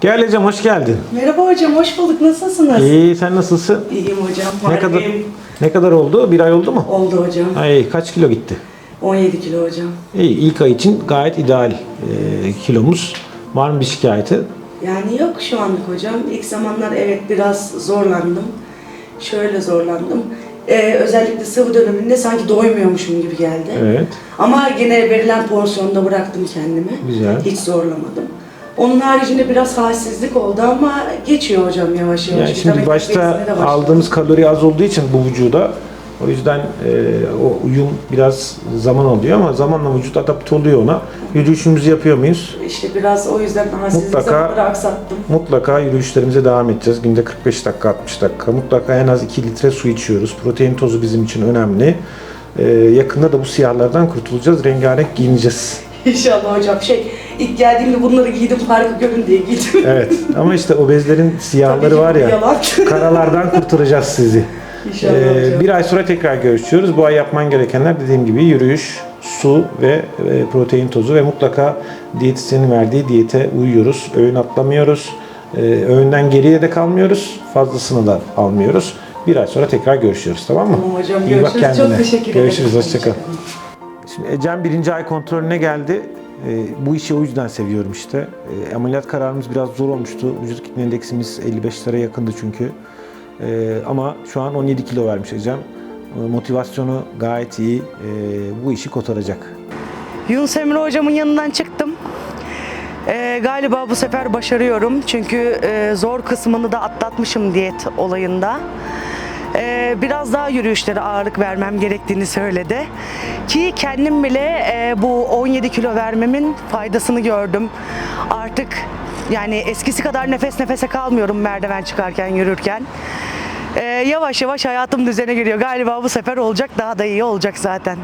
Gel Ecem hoş geldin. Merhaba hocam, hoş bulduk. Nasılsınız? İyi sen nasılsın? İyiyim hocam. Ne kadar ne kadar oldu? Bir ay oldu mu? Oldu hocam. Ay kaç kilo gitti? 17 kilo hocam. İyi ilk ay için gayet ideal e, kilomuz. Var mı bir şikayeti? Yani yok şu anlık hocam. İlk zamanlar evet biraz zorlandım. Şöyle zorlandım. Ee, özellikle sıvı döneminde sanki doymuyormuşum gibi geldi. Evet. Ama yine verilen porsiyonda bıraktım kendimi. Güzel. Hiç zorlamadım. Onun haricinde biraz halsizlik oldu ama geçiyor hocam yavaş yavaş. Yani şimdi Vitamin başta aldığımız kalori az olduğu için bu vücuda o yüzden e, o uyum biraz zaman alıyor ama zamanla vücut adapte oluyor ona. Yürüyüşümüzü yapıyor muyuz? İşte biraz o yüzden halsizlik Mutlaka- zamanları aksattım. Mutlaka yürüyüşlerimize devam edeceğiz. Günde 45 dakika, 60 dakika. Mutlaka en az 2 litre su içiyoruz. Protein tozu bizim için önemli. Ee, yakında da bu siyahlardan kurtulacağız. Rengarenk giyineceğiz. İnşallah hocam. Şey, ilk geldiğimde bunları giydim harika görün diye giydim. Evet. Ama işte obezlerin siyahları var ya. Yalan. Karalardan kurtaracağız sizi. İnşallah Ee, hocam. bir ay sonra tekrar görüşüyoruz. Bu ay yapman gerekenler dediğim gibi yürüyüş, su ve e, protein tozu ve mutlaka diyetisyenin verdiği diyete uyuyoruz. Öğün atlamıyoruz. Ee, öğünden geriye de kalmıyoruz. Fazlasını da almıyoruz. Bir ay sonra tekrar görüşüyoruz tamam mı? Tamam hocam İyi bak görüşürüz. kendine. Çok teşekkür ederim. Görüşürüz. Hoşçakal. Hoşçakalın. Şimdi Ecem birinci ay kontrolüne geldi. Ee, bu işi o yüzden seviyorum işte. Ee, ameliyat kararımız biraz zor olmuştu. Vücut kitle endeksimiz 55'lere yakındı çünkü. Ee, ama şu an 17 kilo vermiş Ecem. Ee, motivasyonu gayet iyi. Ee, bu işi kotaracak. Yunus Emre hocamın yanından çıktım. Ee, galiba bu sefer başarıyorum. Çünkü e, zor kısmını da atlatmışım diyet olayında. Ee, biraz daha yürüyüşlere ağırlık vermem gerektiğini söyledi. Ki kendim bile e, bu 17 kilo vermemin faydasını gördüm. Artık yani eskisi kadar nefes nefese kalmıyorum merdiven çıkarken, yürürken. Ee, yavaş yavaş hayatım düzene giriyor. Galiba bu sefer olacak, daha da iyi olacak zaten.